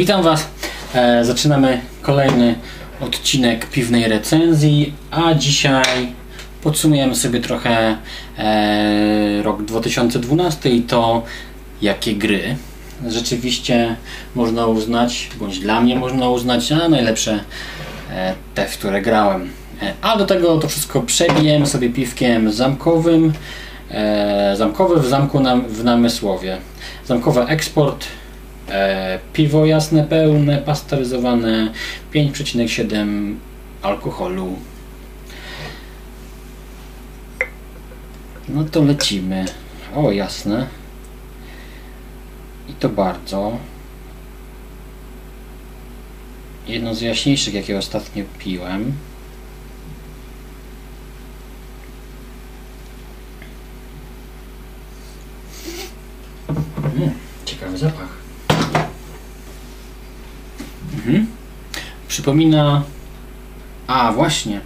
Witam Was. E, zaczynamy kolejny odcinek piwnej recenzji, a dzisiaj podsumujemy sobie trochę e, rok 2012 i to jakie gry rzeczywiście można uznać, bądź dla mnie można uznać najlepsze e, te, w które grałem. E, a do tego to wszystko przebijemy sobie piwkiem zamkowym. E, zamkowy w zamku nam, w Namysłowie. Zamkowy eksport. E, piwo jasne, pełne, pasteryzowane, 5,7 alkoholu. No to lecimy. O, jasne. I to bardzo. Jedno z jaśniejszych, jakie ostatnio piłem. Mm, ciekawy zapach. Mhm. Przypomina. A, właśnie.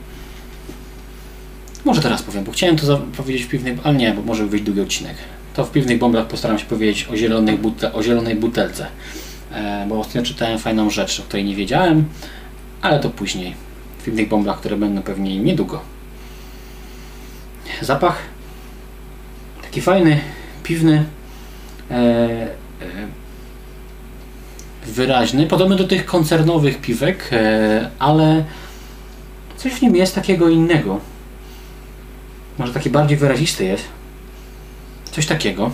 Może teraz powiem, bo chciałem to powiedzieć w piwnej, ale nie, bo może wyjść długi odcinek. To w piwnych bombach postaram się powiedzieć o zielonej, bute, o zielonej butelce. E, bo ostatnio czytałem fajną rzecz, o której nie wiedziałem, ale to później. W piwnych bombach, które będą pewnie niedługo. Zapach taki fajny, piwny, e, wyraźny, podobny do tych koncernowych piwek, e, ale coś w nim jest takiego innego. Może taki bardziej wyrazisty jest. Coś takiego.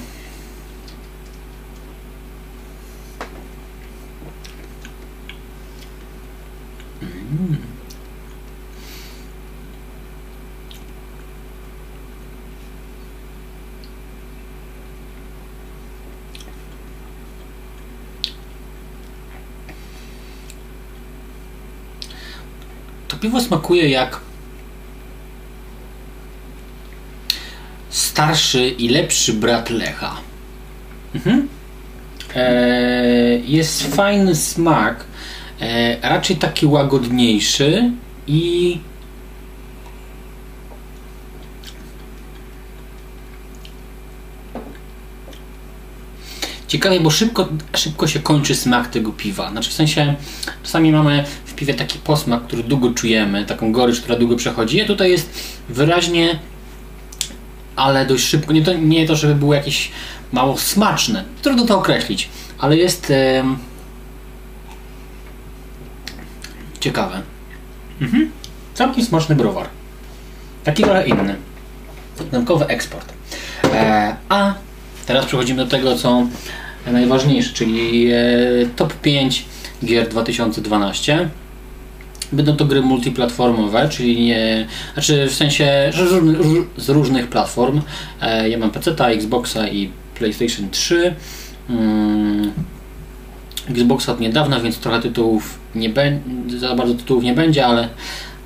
Piwo smakuje jak starszy i lepszy brat Lecha. Mhm. Eee, jest fajny smak, eee, raczej taki łagodniejszy i Ciekawe, bo szybko, szybko się kończy smak tego piwa. Znaczy w sensie, czasami mamy piwie taki posmak, który długo czujemy, taką gorycz, która długo przechodzi, a tutaj jest wyraźnie ale dość szybko. Nie to, nie to żeby było jakieś mało smaczne. Trudno to określić, ale jest em, ciekawe. Mhm. Całkiem smaczny browar. Taki trochę inny. Zamkowy eksport. E, a teraz przechodzimy do tego, co najważniejsze, czyli e, top 5 gier 2012. Będą to gry multiplatformowe, czyli nie, znaczy w sensie z różnych- platform. E, Ja mam PC, Xboxa i PlayStation 3. Mm, Xboxa od niedawna, więc trochę tytułów nie będzie, za bardzo tytułów nie będzie, ale,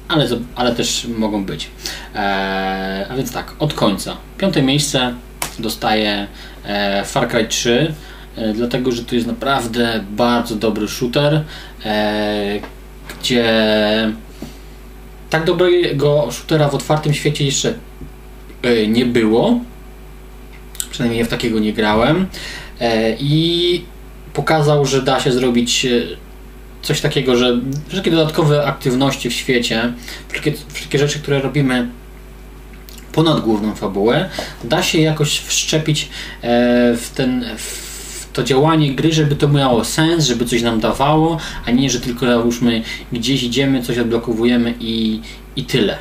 ale, ale też mogą być. E, a więc tak, od końca. Piąte miejsce dostaje e, Far Cry 3, e, dlatego że to jest naprawdę bardzo dobry shooter, e, gdzie tak dobrego shootera w otwartym świecie jeszcze e, nie było. Przynajmniej ja w takiego nie grałem. E, I pokazał, że da się zrobić e, coś takiego, że wszelkie dodatkowe aktywności w świecie, wszelkie rzeczy, które robimy ponad główną fabułę, da się jakoś wszczepić w ten w to działanie gry, żeby to miało sens, żeby coś nam dawało, a nie, że tylko załóżmy gdzieś idziemy, coś odblokowujemy i, i tyle.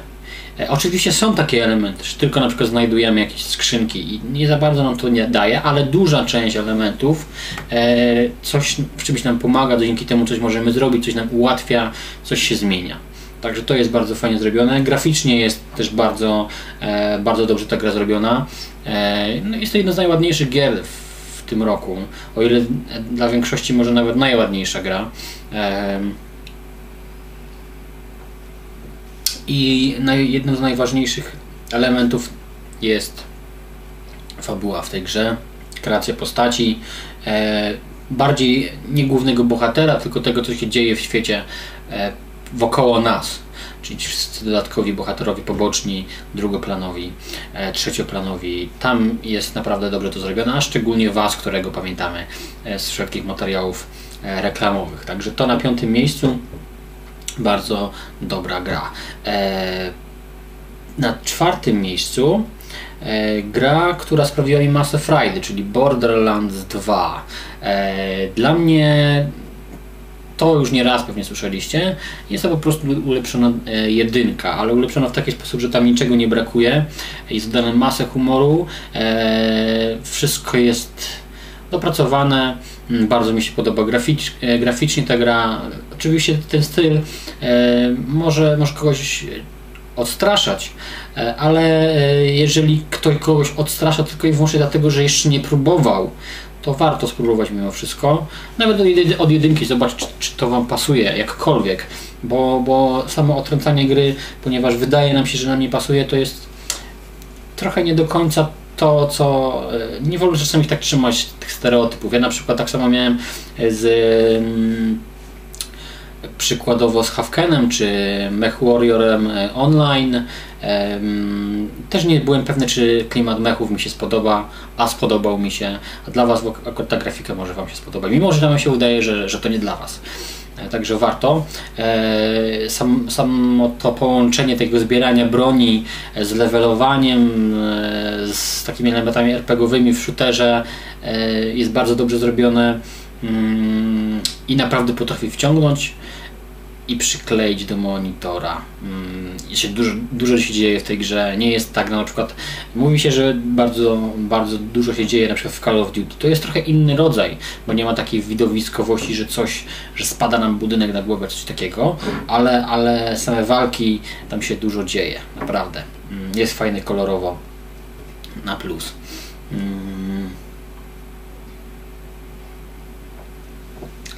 E, Oczywiście są takie elementy, że tylko na przykład znajdujemy jakieś skrzynki i nie za bardzo nam to nie daje, ale duża część elementów e, coś w czymś nam pomaga, dzięki temu coś możemy zrobić, coś nam ułatwia, coś się zmienia. Także to jest bardzo fajnie zrobione. Graficznie jest też bardzo, e, bardzo dobrze ta gra zrobiona. No jest to jedna z najładniejszych gier w tym roku. O ile dla większości może nawet najładniejsza gra. I jednym z najważniejszych elementów jest fabuła w tej grze, kreacja postaci, e, bardziej nie głównego bohatera, tylko tego, co się dzieje w świecie e, wokoło nas. Czyli wszyscy dodatkowi bohaterowie poboczni, drugoplanowi, e, trzecioplanowi. Tam jest naprawdę dobrze to zrobione, a szczególnie Was, którego pamiętamy e, z wszelkich materiałów e, reklamowych. Także to na piątym miejscu bardzo dobra gra. Na czwartym miejscu gra, która sprawiła mi masę frajdy, czyli Borderlands 2. Dla mnie to już nie raz pewnie słyszeliście. Jest to po prostu ulepszona jedynka, ale ulepszona w taki sposób, że tam niczego nie brakuje. Jest dodane masę humoru. Wszystko jest dopracowane. Mm, bardzo mi się podoba graficz, e, graficznie ta gra. Oczywiście ten styl e, może, może kogoś odstraszać, e, ale jeżeli ktoś kogoś odstrasza tylko i wyłącznie dlatego, że jeszcze nie próbował, to warto spróbować mimo wszystko. Nawet od jedynki zobaczyć, czy, to Wam pasuje jakkolwiek, bo, bo samo odkręcanie gry, ponieważ wydaje nam się, że nam nie pasuje, to jest trochę nie do końca to, co e, nie wolno czasami tak trzymać tych stereotypów. Ja na przykład tak samo miałem z mm, przykładowo z Havkenem czy Mech Warriorem e, online. Też nie byłem pewny, czy klimat mechów mi się spodoba, a spodobał mi się. A dla Was akurat ta grafika może Wam się spodoba. Mimo, że nam się udaje, że, że to nie dla Was. E, także warto. E, sam, samo to połączenie tego zbierania broni z levelowaniem, z takimi elementami RPGowymi w shooterze jest bardzo dobrze zrobione mm, i naprawdę potrafi wciągnąć i przykleić do monitora. Mm, dużo, dużo się dzieje w tej grze. Nie jest tak, no, na przykład mówi się, że bardzo, bardzo dużo się dzieje na przykład w Call of Duty. To jest trochę inny rodzaj, bo nie ma takiej widowiskowości, że coś, że spada nam budynek na głowę, coś takiego, ale, ale same walki, tam się dużo dzieje, naprawdę. Mm, jest fajny kolorowo, na plus.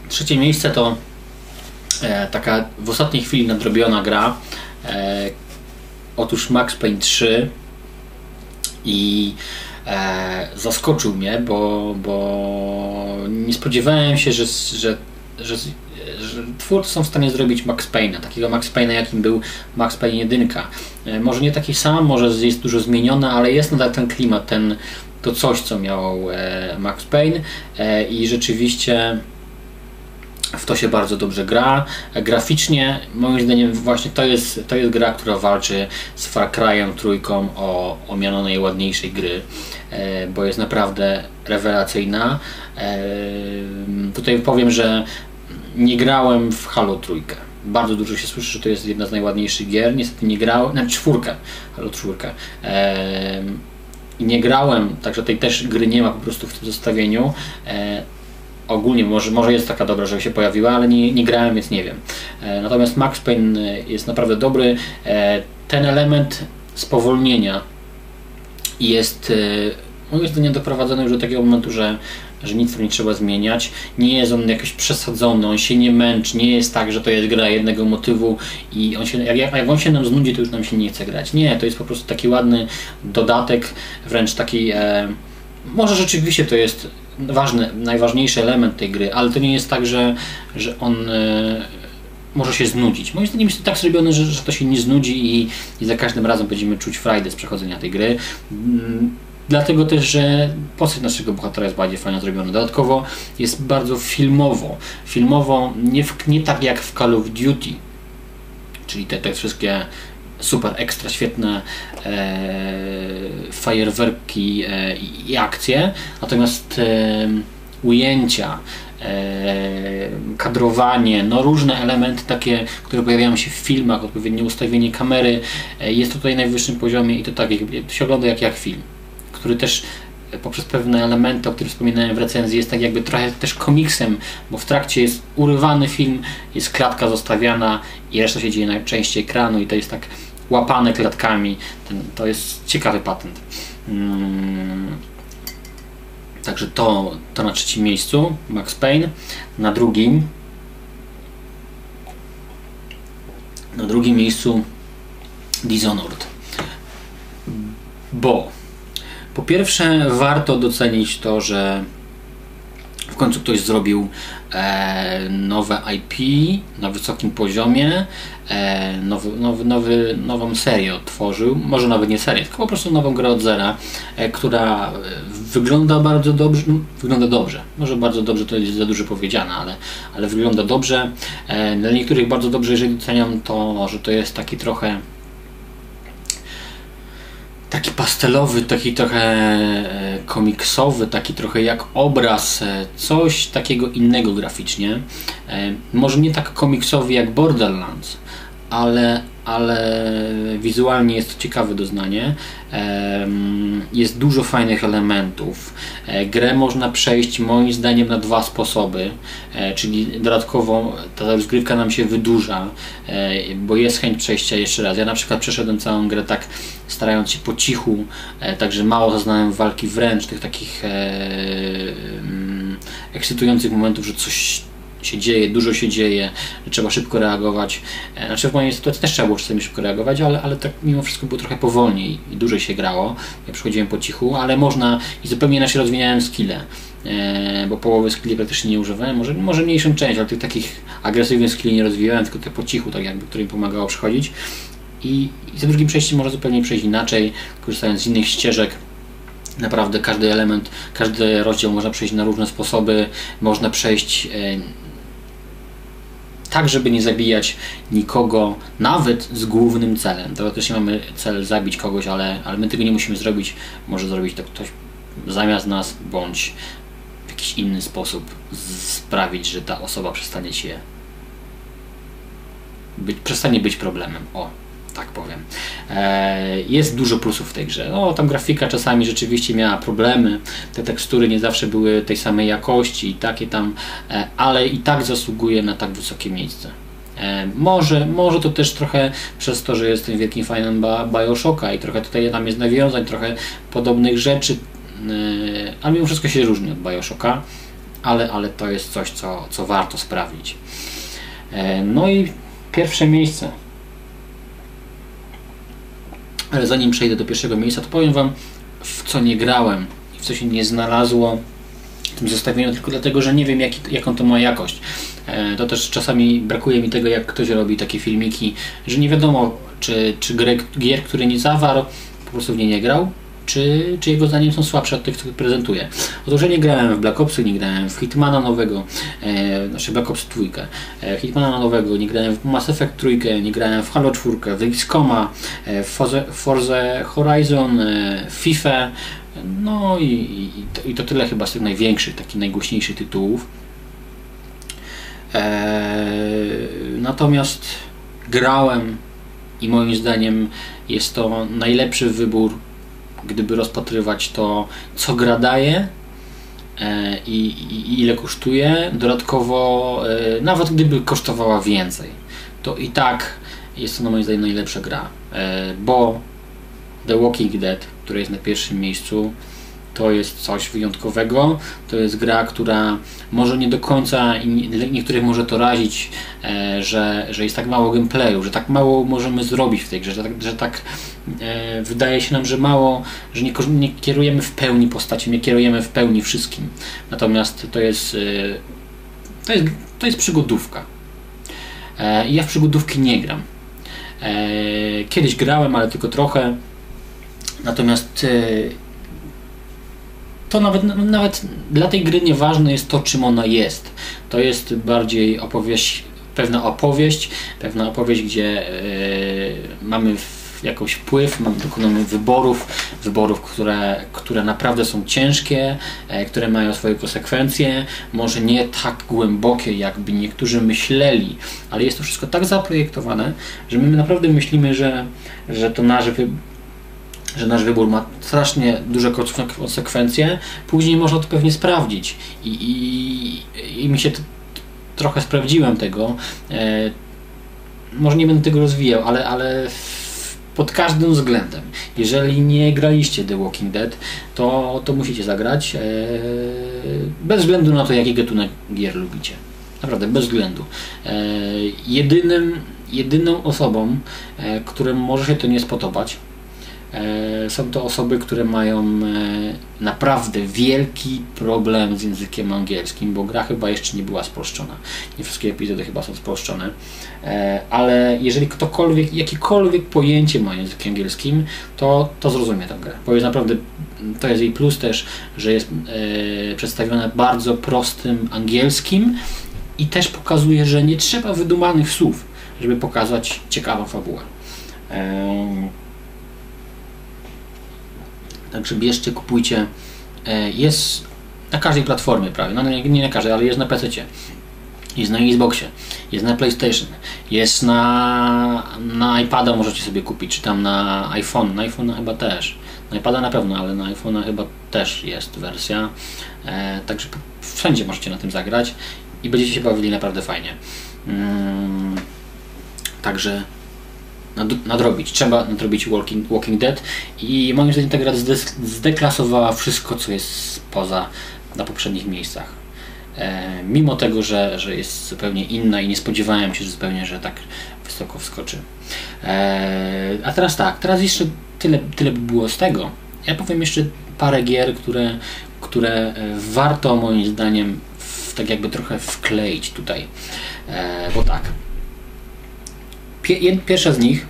Trzecie miejsce to e, taka w ostatniej chwili nadrobiona gra. E, otóż Max Payne 3 i e, zaskoczył mnie, bo, bo nie spodziewałem się, że, że, że, że twórcy są w stanie zrobić Max Payne'a, takiego Max Payne'a jakim był Max Payne 1. E, może nie taki sam, może jest dużo zmieniony, ale jest nadal ten klimat, ten, to coś, co miał e, Max Payne e, i rzeczywiście w to się bardzo dobrze gra. Graficznie, moim zdaniem, właśnie to jest, to jest gra, która walczy z Far Cry'em trójką o, o miano najładniejszej gry, e, bo jest naprawdę rewelacyjna. E, tutaj powiem, że nie grałem w Halo trójkę. Bardzo dużo się słyszy, że to jest jedna z najładniejszych gier. Niestety nie grałem, na czwórkę, Halo czwórkę. E, nie grałem, także tej też gry nie ma po prostu w tym zestawieniu. E, ogólnie może, może jest taka dobra, że się pojawiła, ale nie, nie grałem, więc nie wiem. E, natomiast Max Payne jest naprawdę dobry. E, ten element spowolnienia jest e, moim zdaniem doprowadzony już do takiego momentu, że, że nic nie trzeba zmieniać. Nie jest on jakoś przesadzony, on się nie męczy, nie jest tak, że to jest gra jednego motywu i on się, jak, jak on się nam znudzi, to już nam się nie chce grać. Nie, to jest po prostu taki ładny dodatek, wręcz taki. E, może rzeczywiście to jest ważny, najważniejszy element tej gry, ale to nie jest tak, że, że on e, może się znudzić. Moim zdaniem jest to tak zrobione, że, że to się nie znudzi i, i za każdym razem będziemy czuć frajdę z przechodzenia tej gry. Mm, dlatego też, że postać naszego bohatera jest bardziej fajnie zrobiona. Dodatkowo jest bardzo filmowo. Filmowo nie, w, nie tak jak w Call of Duty, czyli te, te wszystkie super ekstra świetne e, fajerwerki e, i akcje, natomiast e, ujęcia, e, kadrowanie, no różne elementy takie, które pojawiają się w filmach, odpowiednie ustawienie kamery e, jest tutaj na najwyższym poziomie i to tak, to się ogląda jak, jak film, który też poprzez pewne elementy, o których wspominałem w recenzji, jest tak jakby trochę też komiksem, bo w trakcie jest urywany film, jest klatka zostawiana i reszta się dzieje na części ekranu i to jest tak łapane klatkami. Ten, to jest ciekawy patent. Hmm. Także to, to na trzecim miejscu Max Payne. Na drugim na drugim miejscu Dishonored. Bo po pierwsze warto docenić to, że w końcu ktoś zrobił e, nowe IP na wysokim poziomie, e, nowy, nowy, nowy, nową serię otworzył, może nawet nie serię, tylko po prostu nową grę od zera, e, która wygląda bardzo dobrze, wygląda dobrze, może bardzo dobrze to jest za dużo powiedziane, ale, ale wygląda dobrze. E, dla niektórych bardzo dobrze, jeżeli doceniam to, że to jest taki trochę taki pastelowy, taki trochę e, komiksowy, taki trochę jak obraz, e, coś takiego innego graficznie. E, może nie tak komiksowy jak Borderlands, ale, ale wizualnie jest to ciekawe doznanie. Jest dużo fajnych elementów. E, grę można przejść moim zdaniem na dwa sposoby, e, czyli dodatkowo ta rozgrywka nam się wydłuża, e, bo jest chęć przejścia jeszcze raz. Ja na przykład przeszedłem całą grę tak starając się po cichu, także mało zaznałem walki wręcz, tych takich ekscytujących momentów, że coś się dzieje, dużo się dzieje, trzeba szybko reagować. E, znaczy w mojej sytuacji też trzeba było czasami szybko reagować, ale, ale tak mimo wszystko było trochę powolniej i dłużej się grało. Ja przychodziłem po cichu, ale można i zupełnie inaczej rozwijałem skille. E, bo połowy skilli praktycznie nie używałem, może, może mniejszą część, ale tych takich agresywnych skilli nie rozwijałem, tylko te po cichu, tak jakby, które mi pomagało przechodzić. I, i za drugim przejściem można zupełnie przejść inaczej, korzystając z innych ścieżek. Naprawdę każdy element, każdy rozdział można przejść na różne sposoby. Można przejść tak, żeby nie zabijać nikogo, nawet z głównym celem. Teoretycznie mamy cel zabić kogoś, ale, ale my tego nie musimy zrobić. Może zrobić to ktoś zamiast nas, bądź w jakiś inny sposób sprawić, że ta osoba przestanie się być, przestanie być problemem. O, tak powiem. E, jest dużo plusów w tej grze. No, tam grafika czasami rzeczywiście miała problemy, te tekstury nie zawsze były tej samej jakości i takie tam, e, ale i tak zasługuje na tak wysokie miejsce. E, może, może to też trochę przez to, że jestem wielkim fanem Bioshocka i trochę tutaj tam jest nawiązań, trochę podobnych rzeczy, ale mimo wszystko się różni od Bioshocka, ale, ale to jest coś, co, co warto sprawdzić. No i pierwsze miejsce ale zanim przejdę do pierwszego miejsca, to powiem Wam, w co nie grałem i w co się nie znalazło w tym zestawieniu, tylko dlatego, że nie wiem, jak, jaką to ma jakość. E, to też czasami brakuje mi tego, jak ktoś robi takie filmiki, że nie wiadomo, czy, czy gier, gier który nie zawarł, po prostu w nie nie grał, czy, czy jego zdaniem są słabsze od tych, które prezentuje. Otóż ja nie grałem w Black Opsy, nie grałem w Hitmana nowego, e, znaczy Black Ops 2, e, Hitmana nowego, nie grałem w Mass Effect 3, nie grałem w Halo 4, w XCOMa, e, w Horizon, e, FIFA, no i, i, to, i to tyle chyba z tych największych, takich najgłośniejszych tytułów. E, natomiast grałem i moim zdaniem jest to najlepszy wybór gdyby rozpatrywać to, co gra daje e, i, i ile kosztuje, dodatkowo e, nawet gdyby kosztowała więcej, to i tak jest to moim zdaniem najlepsza gra, e, bo The Walking Dead, które jest na pierwszym miejscu, to jest coś wyjątkowego. To jest gra, która może nie do końca i niektórych może to razić, e, że, że jest tak mało gameplayu, że tak mało możemy zrobić w tej grze, że tak, że tak e, wydaje się nam, że mało, że nie, nie, kierujemy w pełni postacią, nie kierujemy w pełni wszystkim. Natomiast to jest, e, to jest, to jest przygodówka. E, ja w przygodówki nie gram. Kiedyś grałem, ale tylko trochę. Natomiast to nawet, nawet dla tej gry nieważne jest to, czym ona jest. To jest bardziej opowieść, pewna opowieść, pewna opowieść, gdzie yy, mamy jakiś wpływ, mamy, dokonujemy wyborów, wyborów, które, które naprawdę są ciężkie, e, które mają swoje konsekwencje, może nie tak głębokie, jakby niektórzy myśleli, ale jest to wszystko tak zaprojektowane, że my naprawdę myślimy, że, że to nasz że nasz wybór ma strasznie duże konsekwencje, później można to pewnie sprawdzić. I, i, i mi się trochę sprawdziłem tego. E, może nie będę tego rozwijał, ale, ale pod każdym względem. Jeżeli nie graliście The Walking Dead, to, to musicie zagrać. E, bez względu na to, jaki gatunek gier lubicie. Naprawdę, bez względu. E, jedynym, jedyną osobą, e, którym może się to nie spodobać, są to osoby, które mają e, naprawdę wielki problem z językiem angielskim, bo gra chyba jeszcze nie była sproszczona. Nie wszystkie epizody chyba są sproszczone, e, ale jeżeli ktokolwiek, jakiekolwiek pojęcie ma o języku angielskim, to, to zrozumie tę grę. Bo jest naprawdę, to jest jej plus też, że jest przedstawiona bardzo prostym angielskim i też pokazuje, że nie trzeba wydumanych słów, żeby pokazać ciekawą fabułę. Także bierzcie, kupujcie. E, jest na każdej platformie prawie, no nie, nie na każdej, ale jest na PC. Jest na Xboxie, jest na PlayStation, jest na, na iPada możecie sobie kupić, czy tam na iPhone, na iPhone chyba też. Na iPada na pewno, ale na iPhone chyba też jest wersja. E, także wszędzie możecie na tym zagrać i będziecie się bawili naprawdę fajnie. Mm, także nadrobić. Trzeba nadrobić Walking, Walking Dead i moim zdaniem ta gra zdeklasowała wszystko, co jest poza na poprzednich miejscach. E, mimo tego, że, że jest zupełnie inna i nie spodziewałem się że zupełnie, że tak wysoko wskoczy. E, a teraz tak, teraz jeszcze tyle, tyle by było z tego. Ja powiem jeszcze parę gier, które, które e, warto moim zdaniem w, tak jakby trochę wkleić tutaj. E, bo tak, Pierwsza z nich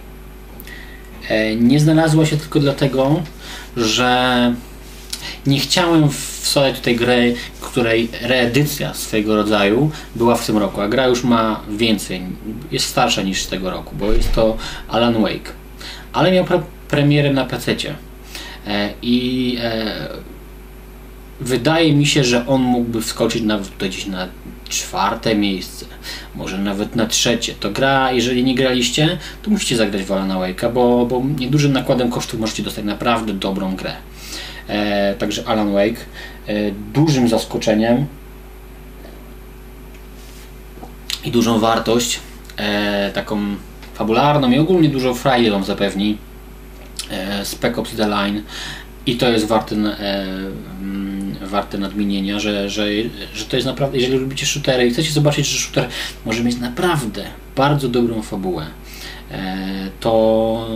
e, nie znalazła się tylko dlatego, że nie chciałem wsadzać tutaj grę, której reedycja swojego rodzaju była w tym roku, a gra już ma więcej, jest starsza niż z tego roku, bo jest to Alan Wake. Ale miał pre premierę na PC. E, I e, wydaje mi się, że on mógłby wskoczyć nawet tutaj gdzieś na czwarte miejsce, może nawet na trzecie. To gra, jeżeli nie graliście, to musicie zagrać w Alan Wake'a, bo, bo niedużym nakładem kosztów możecie dostać naprawdę dobrą grę. E, także Alan Wake e, dużym zaskoczeniem i dużą wartość, e, taką fabularną i ogólnie dużo frajdy Wam zapewni e, Spec Ops The Line i to jest warte, e, warte nadmienienia, że, że, że to jest naprawdę, jeżeli lubicie shootery i chcecie zobaczyć, że shooter może mieć naprawdę bardzo dobrą fabułę, e, to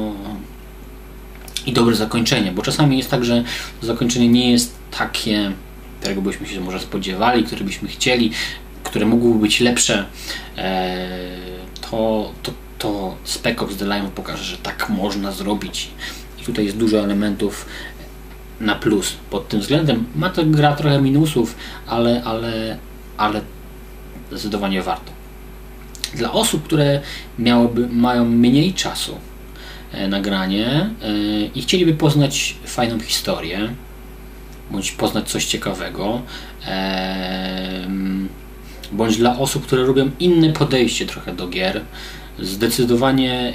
i dobre zakończenie, bo czasami jest tak, że zakończenie nie jest takie, którego byśmy się może spodziewali, które byśmy chcieli, które mogłyby być lepsze, e, to, to, to Spec Ops The Line pokaże, że tak można zrobić. I tutaj jest dużo elementów na plus pod tym względem. Ma to gra trochę minusów, ale, ale, ale zdecydowanie warto. Dla osób, które miałyby, mają mniej czasu e, na granie e, i chcieliby poznać fajną historię, bądź poznać coś ciekawego, e, bądź dla osób, które lubią inne podejście trochę do gier, zdecydowanie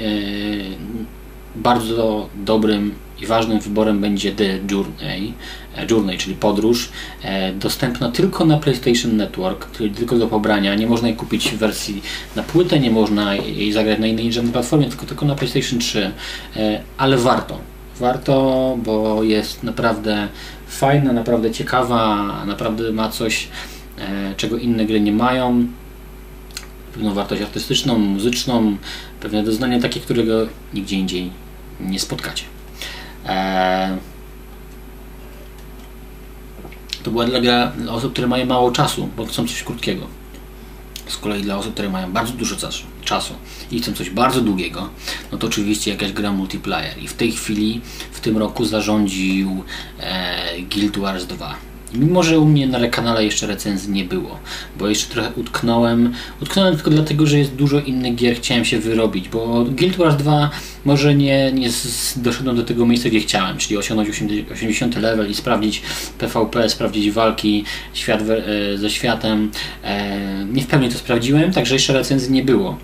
bardzo dobrym i ważnym wyborem będzie The Journey, e, Journey czyli podróż, e, dostępna tylko na PlayStation Network, czyli tylko do pobrania. Nie można jej kupić w wersji na płytę, nie można jej zagrać na innej żadnej platformie, tylko, tylko na PlayStation 3, e, ale warto. Warto, bo jest naprawdę fajna, naprawdę ciekawa, naprawdę ma coś, czego inne gry nie mają. Pewną wartość artystyczną, muzyczną, pewne doznanie takie, którego nigdzie indziej nie spotkacie. Eee, to była dla, dla osób, które mają mało czasu, bo chcą coś krótkiego. Z kolei dla osób, które mają bardzo dużo czasu, czasu i chcą coś bardzo długiego, no to oczywiście jakaś gra multiplayer. I w tej chwili, w tym roku zarządził e, Guild Wars 2 Mimo, że u mnie na kanale jeszcze recenzji nie było, bo jeszcze trochę utknąłem. Utknąłem tylko dlatego, że jest dużo innych gier, chciałem się wyrobić, bo Guild Wars 2 może nie, nie doszedłem do tego miejsca, gdzie chciałem, czyli osiągnąć 80 level i sprawdzić PvP, sprawdzić walki świat e, ze światem. E, nie w pełni to sprawdziłem, także jeszcze recenzji nie było,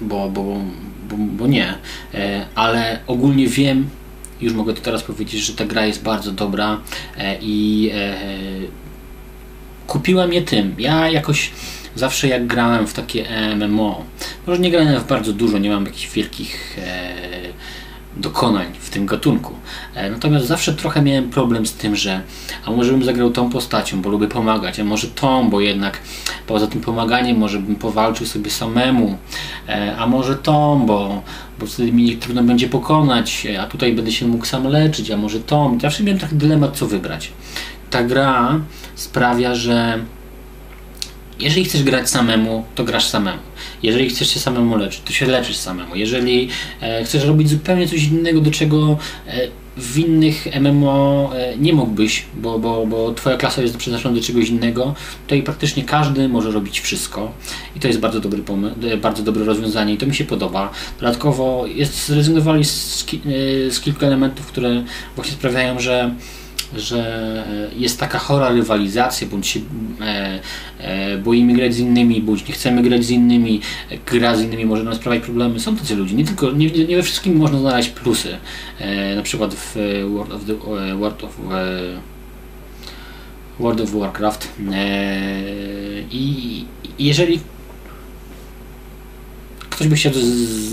bo, bo, bo, bo nie, e, ale ogólnie wiem, już mogę to teraz powiedzieć, że ta gra jest bardzo dobra e, i e, kupiłem je tym. Ja jakoś zawsze jak grałem w takie MMO, może nie grałem w bardzo dużo, nie mam jakichś wielkich e, dokonań w tym gatunku. E, natomiast zawsze trochę miałem problem z tym, że a może bym zagrał tą postacią, bo lubię pomagać, a może tą, bo jednak poza tym pomaganiem może bym powalczył sobie samemu, e, a może tą, bo, bo wtedy mi trudno będzie pokonać, a tutaj będę się mógł sam leczyć, a może tą. Zawsze miałem taki dylemat, co wybrać. Ta gra sprawia, że jeżeli chcesz grać samemu, to grasz samemu. Jeżeli chcesz się samemu leczyć, to się leczysz samemu. Jeżeli e, chcesz robić zupełnie coś innego, do czego e, w innych MMO e, nie mógłbyś, bo, bo, bo Twoja klasa jest przeznaczona do czegoś innego, i praktycznie każdy może robić wszystko. I to jest bardzo, dobry pomy- e, bardzo dobre rozwiązanie i to mi się podoba. Dodatkowo jest, zrezygnowali z, ki- e, z kilku elementów, które właśnie sprawiają, że że jest taka chora rywalizacja, bądź się e, e, boimy grać z innymi, bądź nie chcemy grać z innymi, gra z innymi może nam sprawiać problemy. Są tacy ludzie, nie tylko, nie, nie we wszystkim można znaleźć plusy. E, na przykład w World of, the, e, World of, e, World of Warcraft. E, I jeżeli ktoś by chciał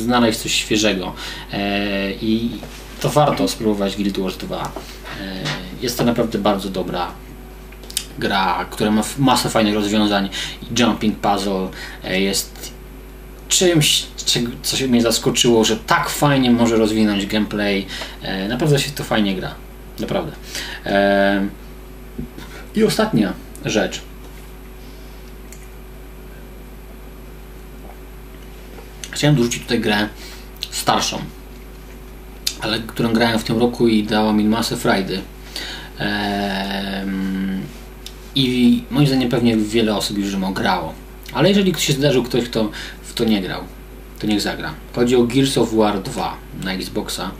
znaleźć coś świeżego e, i to warto spróbować Guild Wars 2. E, jest to naprawdę bardzo dobra gra, która ma masę fajnych rozwiązań jumping puzzle e, jest czymś, co się mnie zaskoczyło, że tak fajnie może rozwinąć gameplay. E, naprawdę się to fajnie gra. Naprawdę. I ostatnia rzecz. Chciałem dorzucić tutaj grę starszą, ale którą grałem w tym roku i dała mi masę frajdy. I moim zdaniem pewnie wiele osób już ją grało. Ale jeżeli się zdarzył ktoś, kto w to nie grał, to niech zagra. Chodzi o Gears of War 2 na Xboxa.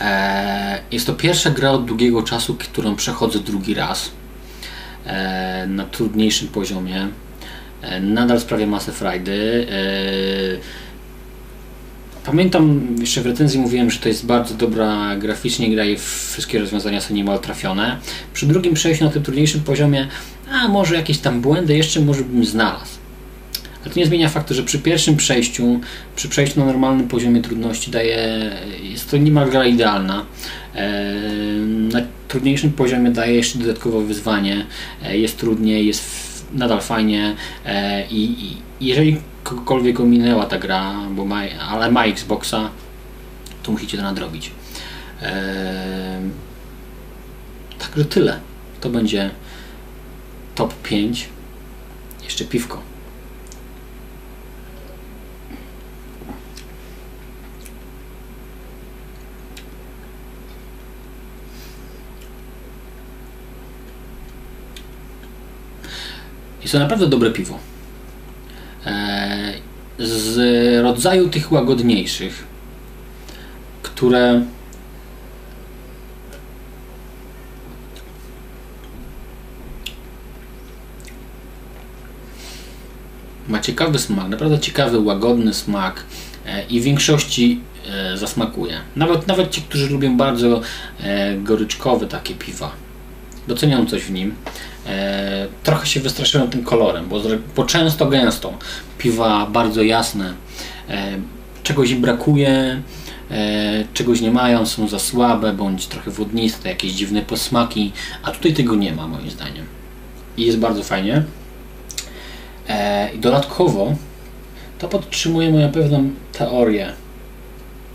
Eee, jest to pierwsza gra od długiego czasu, którą przechodzę drugi raz eee, na trudniejszym poziomie. Eee, nadal sprawia masę frajdy. Pamiętam, jeszcze w recenzji mówiłem, że to jest bardzo dobra graficznie gra i wszystkie rozwiązania są niemal trafione. Przy drugim przejściu na tym trudniejszym poziomie, a może jakieś tam błędy jeszcze może bym znalazł. Ale to nie zmienia faktu, że przy pierwszym przejściu, przy przejściu na normalnym poziomie trudności daje, jest to niemal gra idealna. Eee, Na trudniejszym poziomie daje jeszcze dodatkowe wyzwanie, e, jest trudniej, jest nadal fajnie e, i jeżeli kogokolwiek ominęła ta gra, bo ma, ale ma Xboxa, to musicie to nadrobić. Eee, także tyle. To będzie top 5. Jeszcze piwko. Jest to naprawdę dobre piwo. Z rodzaju tych łagodniejszych, które ma ciekawy smak, naprawdę ciekawy, łagodny smak e, i w większości e, zasmakuje. Nawet, nawet ci, którzy lubią bardzo e, goryczkowe takie piwa, docenią coś w nim. Trochę się wystraszyłem tym kolorem, bo, bo często gęsto piwa bardzo jasne, e, czegoś brakuje, e, czegoś nie mają, są za słabe, bądź trochę wodniste, jakieś dziwne posmaki, a tutaj tego nie ma moim zdaniem. I jest bardzo fajnie. E, I dodatkowo to podtrzymuje moją pewną teorię.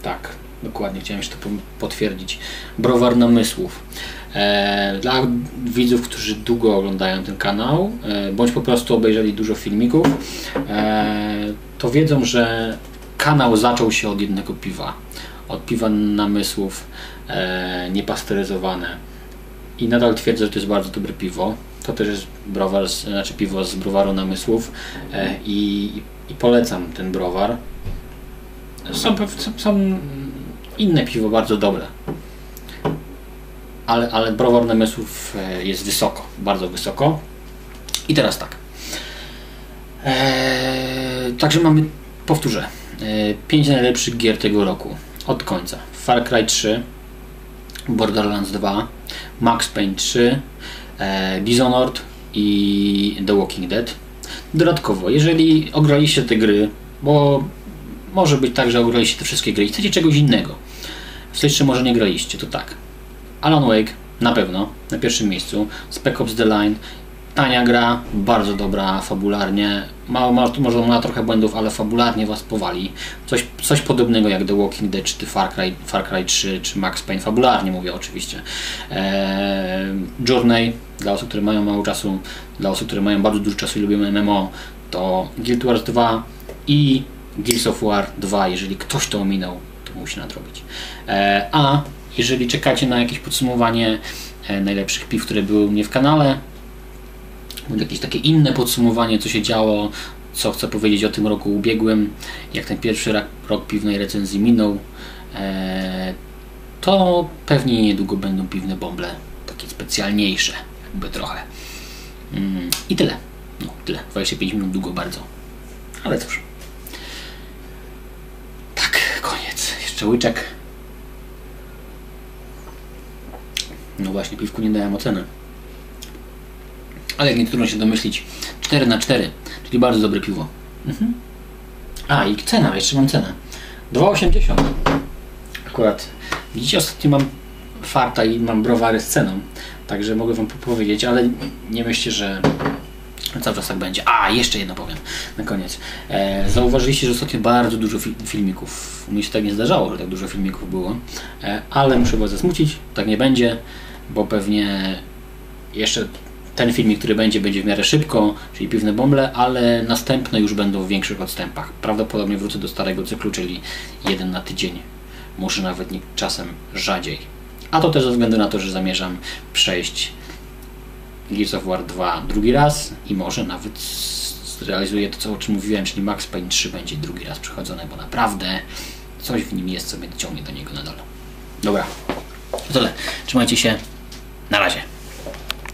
Tak, dokładnie chciałem jeszcze to potwierdzić. Browar namysłów. E, Dla widzów, którzy długo oglądają ten kanał, e, bądź po prostu obejrzeli dużo filmików, e, to wiedzą, że kanał zaczął się od jednego piwa. Od piwa namysłów niepasteryzowane. I nadal twierdzę, że to jest bardzo dobre piwo. To też jest browar, znaczy piwo z browaru namysłów i, i polecam ten browar. Są, są, są inne piwo bardzo dobre ale, ale browar namysłów e, jest wysoko, bardzo wysoko. I teraz tak. Eee, także mamy, powtórzę, e, 5 najlepszych gier tego roku od końca. Far Cry 3, Borderlands 2, Max Payne 3, e, Dishonored i The Walking Dead. Dodatkowo, jeżeli ograliście te gry, bo może być tak, że ograliście te wszystkie gry i chcecie czegoś innego. W jeszcze może nie graliście, to tak. Alan Wake na pewno na pierwszym miejscu. Spec Ops The Line tania gra, bardzo dobra fabularnie. Ma, ma, może ma trochę błędów, ale fabularnie was powali. Coś, coś podobnego jak The Walking Dead, czy Far Cry, Far Cry 3, czy Max Payne. Fabularnie mówię oczywiście. Eee, Journey, dla osób, które mają mało czasu, dla osób, które mają bardzo dużo czasu i lubią MMO, to Guild Wars 2 i Gears of War 2, jeżeli ktoś to ominął, to musi nadrobić. Eee, a jeżeli czekacie na jakieś podsumowanie e, najlepszych piw, które były u mnie w kanale, bądź jakieś takie inne podsumowanie, co się działo, co chcę powiedzieć o tym roku ubiegłym, jak ten pierwszy rok piwnej recenzji minął, e, to pewnie niedługo będą piwne bąble, takie specjalniejsze, jakby trochę. Mm, I tyle. No, tyle. 25 minut długo bardzo. Ale cóż. Tak, koniec. Jeszcze łyczek. No właśnie, piwku nie dałem oceny. Ale jak nie trudno się domyślić, 4 na 4 czyli bardzo dobre piwo. Mhm. A i cena, jeszcze mam cenę. 2,80. Akurat widzicie, ostatnio mam farta i mam browary z ceną, także mogę Wam powiedzieć, ale nie myślcie, że cały czas tak będzie. A, jeszcze jedno powiem na koniec. E, zauważyliście, że ostatnio bardzo dużo fi filmików. Mi się tak nie zdarzało, że tak dużo filmików było, e, ale muszę Was zasmucić, tak nie będzie, bo pewnie jeszcze ten filmik, który będzie, będzie w miarę szybko, czyli piwne bąble, ale następne już będą w większych odstępach. Prawdopodobnie wrócę do starego cyklu, czyli jeden na tydzień, może nawet czasem rzadziej. A to też ze względu na to, że zamierzam przejść Gears of War 2 drugi raz i może nawet zrealizuję to, co, o czym mówiłem, czyli Max Payne 3 będzie drugi raz przechodzone, bo naprawdę coś w nim jest, co mnie ciągnie do niego nadal. Dobra, to tyle. Trzymajcie się. Na razie.